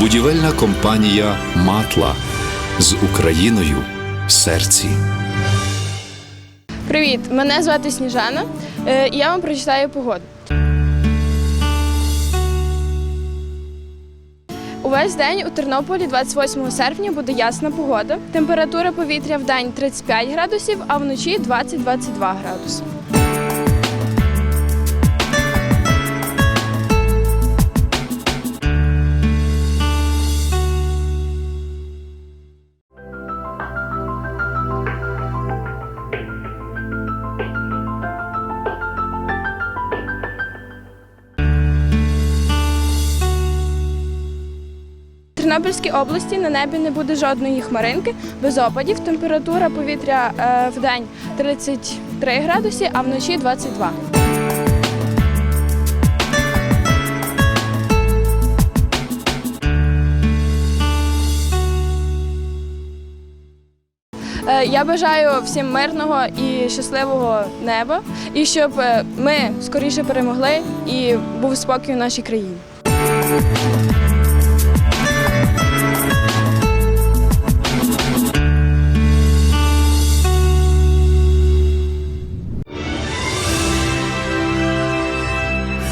Будівельна компанія Матла з Україною в серці. Привіт, мене звати Сніжана. е, І я вам прочитаю погоду. Увесь день у Тернополі 28 серпня буде ясна погода. Температура повітря в день 35 градусів, а вночі 20-22 градуси. Тернопільській області на небі не буде жодної хмаринки, без опадів. Температура повітря е, в день 33 градуси, а вночі 22. Е, Я бажаю всім мирного і щасливого неба, і щоб е, ми скоріше перемогли і був спокій у нашій країні.